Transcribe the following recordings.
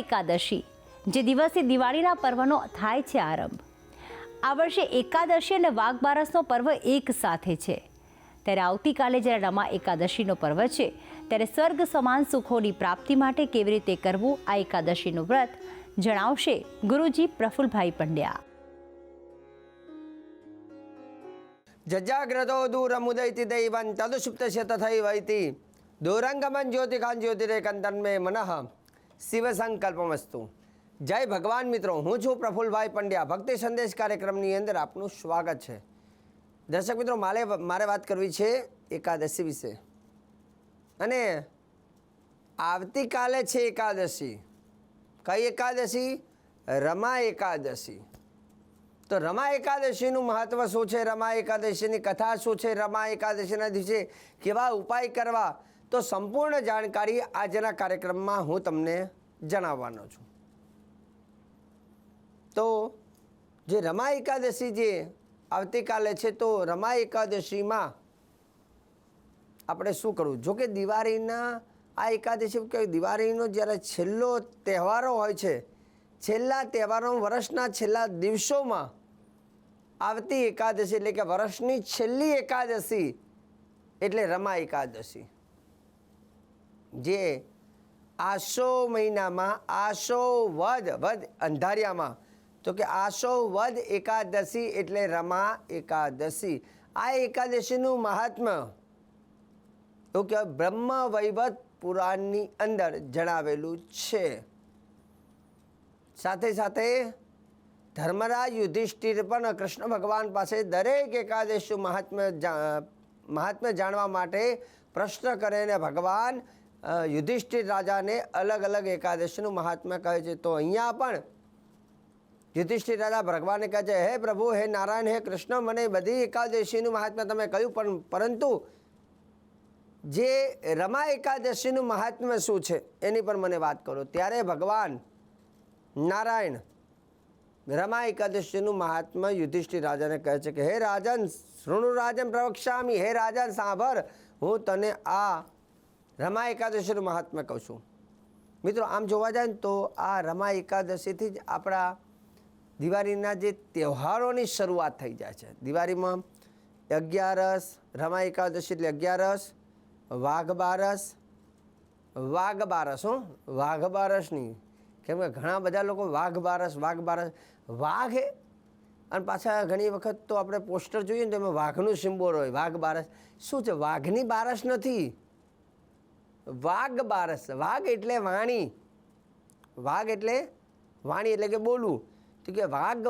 એકાદશી, જે દિવસે દિવાળીના પર્વનો થાય છે આરંભ. આ વર્ષે એકાદશી અને વાઘબારસનો પર્વ એક સાથે છે. ત્યારે આવતીકાલે જ્યારે રમા એકાદશીનો પર્વ છે, ત્યારે સ્વર્ગ સમાન સુખોની પ્રાપ્તિ માટે કેવી રીતે કરવું, આ એકાદશીનું વ્રત જણાવશે ગુરુજી પ્રફુલભાઈ પંડ્યા. જજાગ્રતો દૂરમુદૈતિ દૈવં તદુષુપ્તસ્ય તથૈવૈતિ દૂરંગમન જ્યોતિકાન જ્યોતિરેકંતન્મે મનઃ. શિવ સંકલ્પમસ્તુ જય ભગવાન મિત્રો, હું છું પ્રફુલભાઈ પંડ્યા. ભક્તિ સંદેશ કાર્યક્રમની અંદર આપનું સ્વાગત છે. દર્શક મિત્રો, મારે મારે વાત કરવી છે એકાદશી વિશે. અને આવતીકાલે છે એકાદશી. કઈ એકાદશી? રમા એકાદશી. તો રમા એકાદશીનું મહત્ત્વ શું છે? રમા એકાદશીની કથા શું છે? રમા એકાદશીના દિવસે કેવા ઉપાય કરવા તો સંપૂર્ણ જાણકારી આજના કાર્યક્રમમાં હું તમને જણાવવાનો છું. તો જે રમા એકાદશી જે આવતીકાલે છે તો રમા એકાદશીમાં આપણે શું કરવું? જોકે દિવાળીના આ એકાદશી કે દિવાળીનો જ્યારે છેલ્લો તહેવારો હોય છે, છેલ્લા તહેવારો વર્ષના છેલ્લા દિવસોમાં આવતી એકાદશી એટલે કે વર્ષની છેલ્લી એકાદશી એટલે રમા એકાદશી. જે આસો મહિનામાં, આસો વદ વદ અંધારિયામાં. તો કે આસો વદ એકાદશી એટલે રમા એકાદશી. આ એકાદશીનું મહાત્મ્ય તો કે બ્રહ્મ વૈવત પુરાણની અંદર જણાવેલું છે. સાથે સાથે ધર્મરાજ યુધિષ્ઠિર પણ કૃષ્ણ ભગવાન પાસે દરેક એકાદશી મહાત્મ્ય મહાત્મ્ય જાણવા માટે પ્રશ્ન કરે ને ભગવાન યુધિષ્ઠિર રાજાને અલગ અલગ એકાદશીનું મહાત્મ્ય કહે છે. તો અહીંયા પણ યુધિષ્ઠિર રાજા ભગવાનને કહે છે, હે પ્રભુ, હે નારાયણ, હે કૃષ્ણ, મને બધી એકાદશીનું મહાત્મ્ય તમે કહ્યું, પણ પરંતુ જે રમા એકાદશીનું મહાત્મ્ય શું છે, એની પર મને વાત કરો. ત્યારે ભગવાન નારાયણ રમા એકાદશીનું મહાત્મા યુધિષ્ઠિર રાજાને કહે છે કે, હે રાજન, શૃણુ રાજન પ્રવક્ષામી હે રાજન, સાંભળ, હું તને આ રમા એકાદશીનું મહાત્મા કહું છું. મિત્રો, આમ જોવા જાય ને તો આ રમા એકાદશીથી જ આપણા દિવાળીના જે તહેવારોની શરૂઆત થઈ જાય છે. દિવાળીમાં અગિયારસ, રમા એકાદશી એટલે અગિયારસ, વાઘ બારસ વાઘ બારસ હો. વાઘ બારસની કેમ કે ઘણા બધા લોકો વાઘ બારસ વાઘ બારસ, વાઘ અને પાછા ઘણી વખત તો આપણે પોસ્ટર જોઈએ ને તો એમાં વાઘનું સિમ્બોલ હોય, વાઘ બારસ. શું છે? વાઘની બારસ નથી. વાઘ બારસ. વાઘ એટલે વાણી. વાઘ એટલે વાણી એટલે કે બોલવું. તો કે વાઘ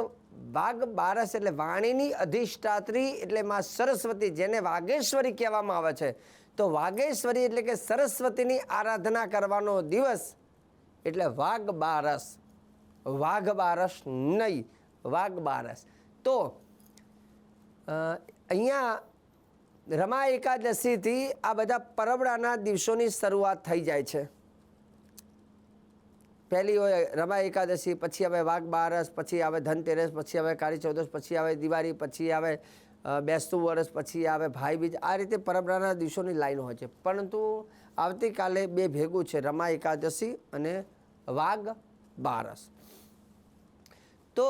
વાઘ બારસ એટલે વાણીની અધિષ્ઠાત્રી એટલે માં સરસ્વતી, જેને વાઘેશ્વરી કહેવામાં આવે છે. તો વાઘેશ્વરી એટલે કે સરસ્વતીની આરાધના કરવાનો દિવસ એટલે વાઘ બારસ. વાઘ બારસ નહીં, વાઘ બારસ. તો અહીંયા રમા એકાદશીથી આ બધા પરબડાના દિવસોની શરૂઆત થઈ જાય છે. પહેલી હોય રમા એકાદશી, પછી આવે વાઘ બારસ, પછી આવે ધનતેરસ, પછી આવે કાળી ચૌદશ પછી આવે દિવાળી, પછી આવે બેસતું વર્ષ, પછી આવે ભાઈબીજ. આ રીતે પરબરાના દિવસોની લાઈન હોય છે. પરંતુ આવતીકાલે બે ભેગું છે, રમા એકાદશી અને વાઘ બારસ. તો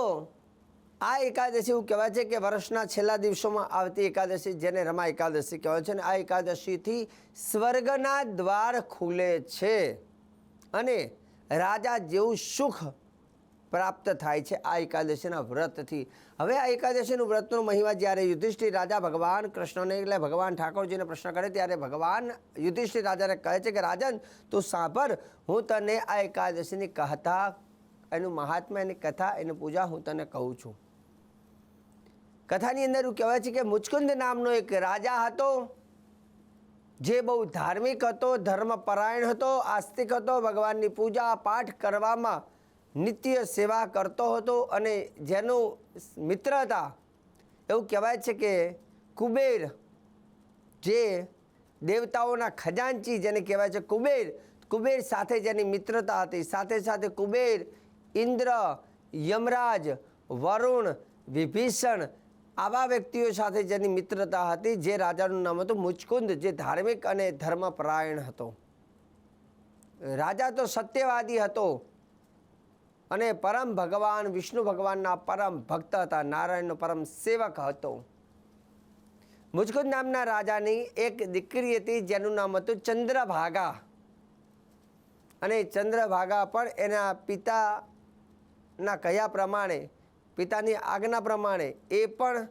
આ એકાદશી એવું કહેવાય છે કે વર્ષના છેલ્લા દિવસોમાં આવતી એકાદશી જેને રમા એકાદશી કહેવાય છે અને આ એકાદશીથી સ્વર્ગના દ્વાર ખુલે છે અને રાજા જેવું સુખ પ્રાપ્ત થાય છે આ એકાદશીના વ્રતથી. હવે આ એકાદશીનું વ્રતનો મહિમા જ્યારે યુધિષ્ઠિર રાજા ભગવાન કૃષ્ણને એટલે ભગવાન ઠાકોરજીને પ્રશ્ન કરે ત્યારે ભગવાન યુધિષ્ઠિર રાજાને કહે છે કે, રાજન, તું સાંભળ, હું તને આ એકાદશીની કથા, એનું મહાત્મા એની કથા, એની પૂજા હું તને કહું છું. કથાની અંદર એવું કહેવાય છે કે મુચકુંદ નામનો એક રાજા હતો, જે બહુ ધાર્મિક હતો, ધર્મપરાયણ હતો, આસ્તિક હતો, ભગવાનની પૂજા પાઠ કરવામાં નિત્ય સેવા કરતો હતો અને જેનું મિત્ર હતા. એવું કહેવાય છે કે કુબેર, જે દેવતાઓના ખજાનચી જેને કહેવાય છે કુબેર કુબેર સાથે જેની મિત્રતા હતી. સાથે સાથે કુબેર, ઇન્દ્ર, યમરાજ, વરુણ, વિભીષણ આવા વ્યક્તિઓ સાથે જેની મિત્રતા હતી, જે રાજાનું નામ હતું મુચકુંદ જે ધાર્મિક અને ધર્મપરાયણ હતો. રાજા તો સત્યવાદી હતો અને પરમ ભગવાન, વિષ્ણુ ભગવાનના પરમ ભક્ત હતા, નારાયણનો પરમ સેવક હતો. મુચકુંદ નામના રાજાની એક દીકરી હતી, જેનું નામ હતું ચંદ્રભાગા. અને ચંદ્રભાગા પણ એના પિતાના કહ્યા પ્રમાણે પિતાની આજ્ઞા પ્રમાણે એ પણ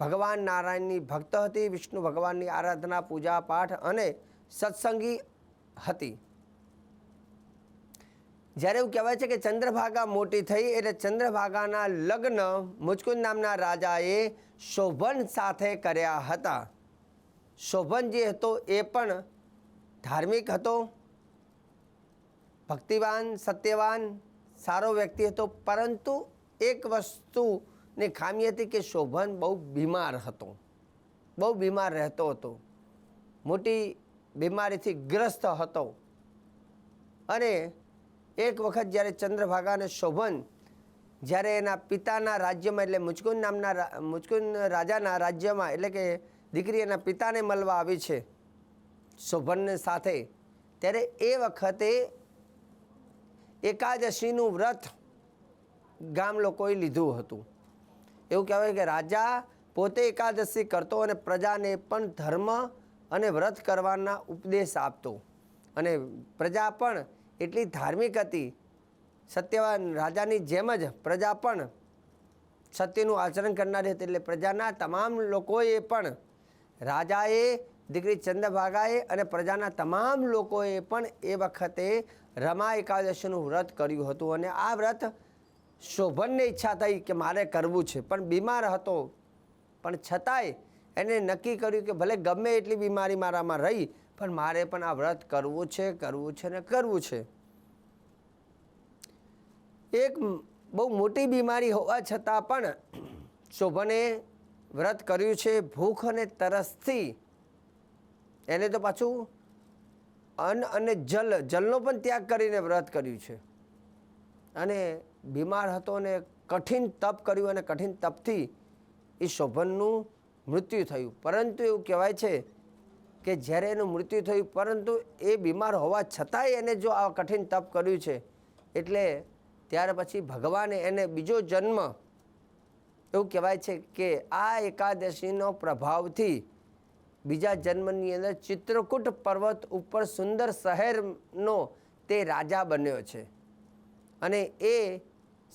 ભગવાન નારાયણની ભક્ત હતી, વિષ્ણુ ભગવાનની આરાધના, પૂજા પાઠ અને સત્સંગી હતી. જ્યારે એવું કહેવાય છે કે ચંદ્રભાગા મોટી થઈ એટલે ચંદ્રભાગાના લગ્ન મુચકુંદ નામના રાજાએ શોભન સાથે કર્યા હતા. શોભન જે હતો એ પણ ધાર્મિક હતો, ભક્તિવાન, સત્યવાન, સારો વ્યક્તિ હતો, પરંતુ એક વસ્તુની ખામી હતી કે શોભન બહુ બીમાર હતો. બહુ બીમાર રહેતો હતો. મોટી બીમારીથી ગ્રસ્ત હતો. અને એક વખત જ્યારે ચંદ્રભાગા અને શોભન જ્યારે એના પિતાના રાજ્યમાં, એટલે મુચકુન નામના મુચકુન રાજાના રાજ્યમાં, એટલે કે દીકરી એના પિતાને મળવા આવી છે શોભનને સાથે, ત્યારે એ વખતે એકાદશીનું વ્રત ગામ લોકોએ લીધું હતું. એવું કહેવાય કે રાજા પોતે એકાદશી કરતો અને પ્રજાને પણ ધર્મ અને વ્રત કરવાના ઉપદેશ આપતો. અને પ્રજા પણ એટલી ધાર્મિક હતી. સત્યવાન રાજાની જેમ જ પ્રજા પણ સત્યનું આચરણ કરનારી હતી એટલે પ્રજાના તમામ લોકોએ પણ રાજાએ, દીકરી ચંદ્રભાગાએ અને પ્રજાના તમામ લોકોએ પણ એ વખતે રમા એકાદશીનું વ્રત કર્યું હતું. અને આ વ્રત શોભનને ઈચ્છા થઈ કે મારે કરવું છે, પણ બીમાર હતો. પણ છતાંય એને નક્કી કર્યું કે ભલે ગમે એટલી બીમારી મારામાં રહી, પણ મારે પણ આ વ્રત કરવું છે કરવું છે ને કરવું છે. એક બહુ મોટી બીમારી હોવા છતાં પણ શોભને વ્રત કર્યું છે, ભૂખ અને તરસથી. એને તો પાછું અન્ન અને જલ, જલનો પણ ત્યાગ કરીને વ્રત કર્યું છે. અને બીમાર હતો અને કઠિન તપ કર્યું અને કઠિન તપથી એ શોભનનું મૃત્યુ થયું. પરંતુ એવું કહેવાય છે કે જ્યારે એનું મૃત્યુ થયું, પરંતુ એ બીમાર હોવા છતાંય એને જો આ કઠિન તપ કર્યું છે, એટલે ત્યાર પછી ભગવાને એને બીજો જન્મ એવું કહેવાય છે કે આ એકાદશીનો પ્રભાવથી બીજા જન્મની અંદર ચિત્રકૂટ પર્વત ઉપર સુંદર શહેરનો તે રાજા બન્યો છે. અને એ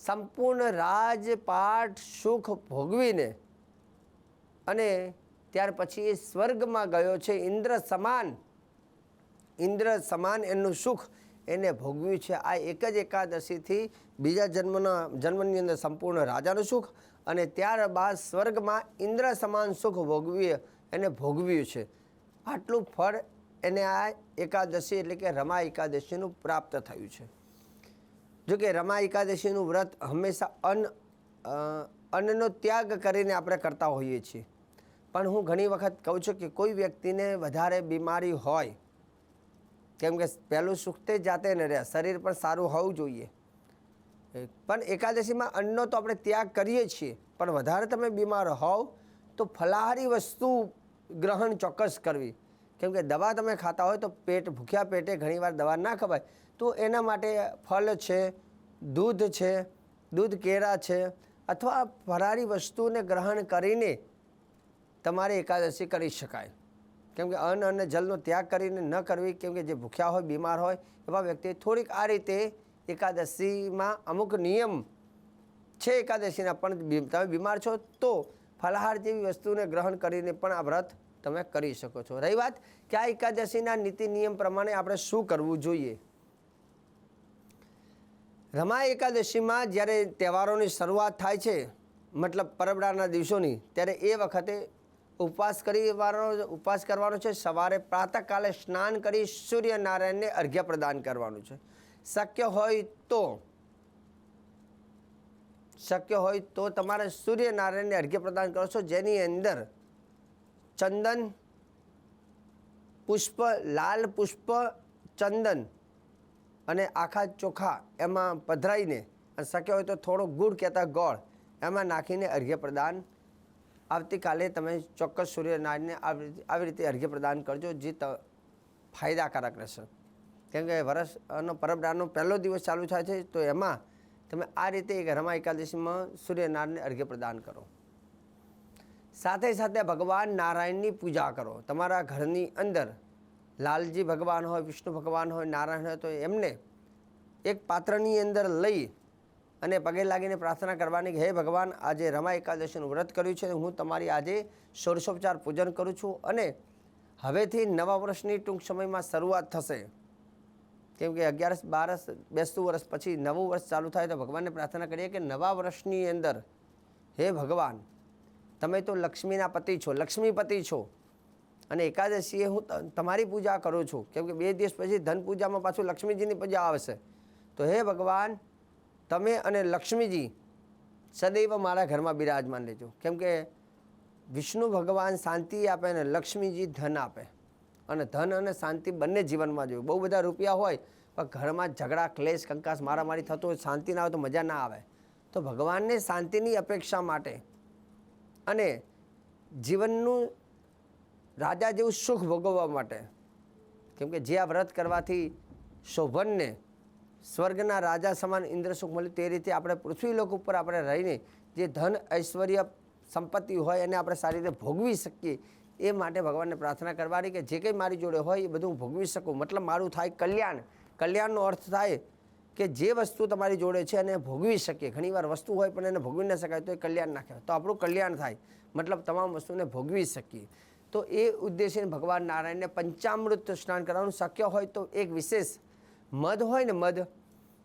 સંપૂર્ણ રાજપાઠ સુખ ભોગવીને અને ત્યાર પછી એ સ્વર્ગમાં ગયો છે. ઇન્દ્ર સમાન ઇન્દ્ર સમાન એનું સુખ એને ભોગવ્યું છે. આ એક જ એકાદશીથી બીજા જન્મના, જન્મની અંદર સંપૂર્ણ રાજાનું સુખ અને ત્યારબાદ સ્વર્ગમાં ઇન્દ્ર સમાન સુખ ભોગવી એને ભોગવ્યું છે. આટલું ફળ એને આ એકાદશી એટલે કે રમા એકાદશીનું પ્રાપ્ત થયું છે. જો કે રમા એકાદશીનું વ્રત હંમેશા અન્ન અન્નનો ત્યાગ કરીને આપણે કરતા હોઈએ છીએ. પણ હું ઘણી વખત કહું છું કે કોઈ વ્યક્તિને વધારે બીમારી હોય, કેમ કે પહેલું સુખ તે જાતે ન રહે શરીર પણ સારું હોવું જોઈએ. પણ એકાદશીમાં અન્નનો તો આપણે ત્યાગ કરીએ છીએ, પણ વધારે તમે બીમાર હોવ તો ફલાહારી વસ્તુ ગ્રહણ ચોક્કસ કરવી. કેમ કે દવા તમે ખાતા હોય તો પેટ ભૂખ્યા પેટે ઘણીવાર દવા ના ખવાય. તો એના માટે ફળ છે, દૂધ છે, દૂધ કેરા છે અથવા ફરારી વસ્તુને ગ્રહણ કરીને તમારે એકાદશી કરી શકાય. કેમ કે અન્ન અને જલનો ત્યાગ કરીને ન કરવી, કેમ કે જે ભૂખ્યા હોય, બીમાર હોય એવા વ્યક્તિ થોડીક આ રીતે એકાદશીમાં અમુક નિયમ છે એકાદશીના, પણ તમે બીમાર છો તો ફલાહાર જેવી વસ્તુને ગ્રહણ કરીને પણ આ વ્રત તમે કરી શકો છો. રહી વાત? કે આ એકાદશીના નીતિ નિયમ પ્રમાણે આપણે શું કરવું જોઈએ? રમા એકાદશીમાં જ્યારે તહેવારોની શરૂઆત થાય છે, મતલબ પરબડાના દિવસોની, ત્યારે એ વખતે ઉપવાસ કરીવાનો, ઉપવાસ કરવાનો છે. સવારે પ્રાતઃકાલે સ્નાન કરી સૂર્યનારાયણને અર્ઘ્ય પ્રદાન કરવાનું છે. શક્ય હોય તો, શક્ય હોય તો તમારે સૂર્યનારાયણને અર્ઘ્ય પ્રદાન કરો છો. જેની અંદર ચંદન પુષ્પ, લાલ પુષ્પ, ચંદન અને આખા ચોખા એમાં પધરાઈને અને શક્ય હોય તો થોડો ગુડ કહેતા ગોળ એમાં નાખીને અર્ઘ્ય પ્રદાન આવતીકાલે તમે ચોક્કસ સૂર્યનારાયણને આવી આવી રીતે અર્ઘ્ય પ્રદાન કરજો, જે ત, ફાયદાકારક રહેશે. કેમ કે વર્ષનો પરબડાનો પહેલો દિવસ ચાલુ થાય છે, તો એમાં તમે આ રીતે એક રમા એકાદશીમાં સૂર્યનારાયણને અર્ઘ્ય પ્રદાન કરો. સાથે સાથે ભગવાન નારાયણની પૂજા કરો. તમારા ઘરની અંદર લાલજી ભગવાન હોય, વિષ્ણુ ભગવાન હોય, નારાયણ હોય, તો એમને એક પાત્રની અંદર લઈ અને પગે લાગીને પ્રાર્થના કરવાની કે, હે ભગવાન, આજે રમા એકાદશીનું વ્રત કર્યું છે, હું તમારી આજે ષોડશોપચાર પૂજન કરું છું અને હવેથી નવા વર્ષની ટૂંક સમયમાં શરૂઆત થશે. કેમ કે અગિયારસ બારસ બેસતું વર્ષ પછી નવું વર્ષ ચાલુ થાય તો ભગવાનને પ્રાર્થના કરીએ કે નવા વર્ષની અંદર, હે ભગવાન, તમે તો લક્ષ્મીના પતિ છો, લક્ષ્મીપતિ છો અને એકાદશીએ હું તમારી પૂજા કરું છું. કેમ કે બે દિવસ પછી ધન પૂજામાં પાછું લક્ષ્મીજીની પૂજા આવશે. તો હે ભગવાન, તમે અને લક્ષ્મીજી સદૈવ મારા ઘરમાં બિરાજમાન લેજો કેમ કે વિષ્ણુ ભગવાન શાંતિ આપે અને લક્ષ્મીજી ધન આપે. અને ધન અને શાંતિ બંને જીવનમાં જોયું બહુ બધા રૂપિયા હોય, પણ ઘરમાં ઝઘડા, ક્લેશ, કંકાસ, મારામારી થતો હોય, શાંતિ ના આવે તો મજા ના આવે. તો ભગવાનને શાંતિની અપેક્ષા માટે અને જીવનનું રાજા જેવું સુખ ભોગવવા માટે. કેમ કે જે આ વ્રત કરવાથી શોભનને સ્વર્ગના રાજા સમાન ઇન્દ્ર સુખ મળ્યું તે રીતે આપણે પૃથ્વી લોક ઉપર આપણે રહીને જે ધન, ઐશ્વર્ય, સંપત્તિ હોય એને આપણે સારી રીતે ભોગવી શકીએ એ માટે ભગવાનને પ્રાર્થના કરવાની કે જે કંઈ મારી જોડે હોય એ બધું હું ભોગવી શકું. મતલબ મારું થાય કલ્યાણ. કલ્યાણનો અર્થ થાય કે જે વસ્તુ તમારી જોડે છે એને ભોગવી શકીએ. ઘણીવાર વસ્તુ હોય પણ એને ભોગવી ન શકાય તો એ કલ્યાણ ના કહેવાય. તો આપણું કલ્યાણ થાય. મતલબ તમામ વસ્તુને ભોગવી શકીએ. તો એ ઉદ્દેશ્યને ભગવાન નારાયણને પંચામૃત સ્નાન કરવાનું શક્ય હોય તો એક વિશેષ મધ હોય ને મધ,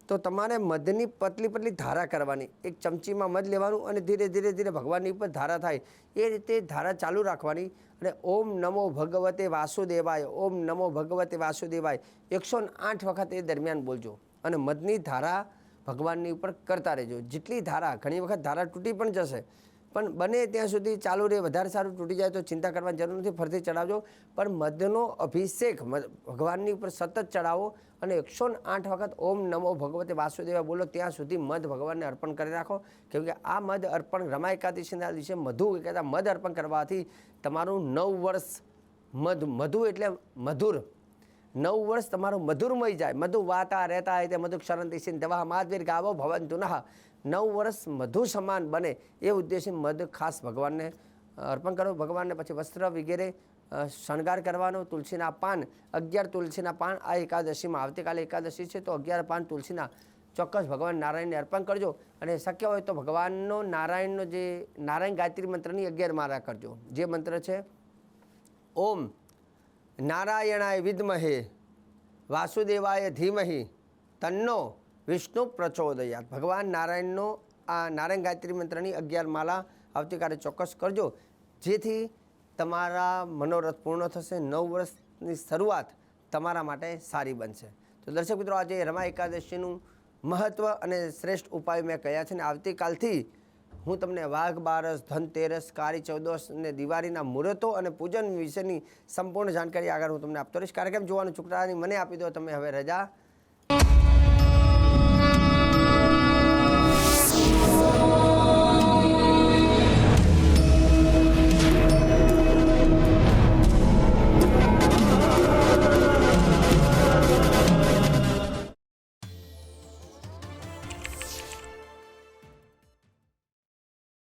તો તમારે મધની પતલી પતલી ધારા કરવાની. એક ચમચીમાં મધ લેવાનું અને ધીરે ધીરે ધીરે ભગવાનની ઉપર ધારા થાય. એ રીતે ધારા ચાલુ રાખવાની અને ઓમ નમો ભગવતે વાસુદેવાય, ઓમ નમો ભગવતે વાસુદેવાય, એકસો આઠ વખત એ દરમિયાન બોલજો. અને મધની ધારા ભગવાનની ઉપર કરતા રહેજો. જેટલી ધારા, ઘણી વખત ધારા તૂટી પણ જશે. પણ બને ત્યાં સુધી ચાલુ રહે, વધારે સારું તૂટી જાય તો ચિંતા કરવાની જરૂર નથી, ફરીથી ચડાવજો પણ મધનો અભિષેક ભગવાનની ઉપર સતત ચડાવો અને એકસો આઠ વખત ઓમ નમો ભગવતે વાસુદેવા બોલો, ત્યાં સુધી મધ ભગવાનને અર્પણ કરી રાખો. કેમ કે આ મધ અર્પણ રમા એકાદશીના દિવસે મધુ કહેતા મધ અર્પણ કરવાથી તમારું નવ વર્ષ મધ, મધુ એટલે મધુર નવ વર્ષ તમારું મધુરમય જાય. મધુ વાતા રહેતા તે મધુ ક્ષરંતિ સિંહ દવા માધવીર ગાવો ભવંતુ નઃ નવ વર્ષ મધુ સમાન બને એ ઉદ્દેશ્ય મધ ખાસ ભગવાનને અર્પણ કરો. ભગવાનને પછી વસ્ત્ર વગેરે શણગાર કરવાનો. તુલસીના પાન, અગિયાર તુલસીના પાન. આ એકાદશીમાં આવતીકાલે એકાદશી છે તો અગિયાર પાન તુલસીના ચોક્કસ ભગવાન નારાયણને અર્પણ કરજો. અને શક્ય હોય તો ભગવાનનો નારાયણનો જે નારાયણ ગાયત્રી મંત્રની અગિયાર મારા કરજો. જે મંત્ર છે, ઓમ નારાયણાય વિદ્મહે, વાસુદેવાય ધીમહિ, તન્નો વિષ્ણુ પ્રચોદયાત. ભગવાન નારાયણનો આ નારાયણ ગાયત્રી મંત્રની અગિયાર માલા આવતીકાલે ચોક્કસ કરજો. જેથી તમારા મનોરથ પૂર્ણ થશે, નવ વર્ષની શરૂઆત તમારા માટે સારી બનશે. તો દર્શક મિત્રો, આજે રમા એકાદશીનું મહત્ત્વ અને શ્રેષ્ઠ ઉપાય મેં કહ્યા છે ને, આવતીકાલથી હું તમને વાઘ, બારસ, ધનતેરસ, કાળી ચૌદસ અને દિવાળીના મુહૂર્તો અને પૂજન વિશેની સંપૂર્ણ જાણકારી આગળ હું તમને આપતો રહીશ. કાર્યક્રમ જોવાનું ચૂકતાની મને આપી દો, તમે હવે રજા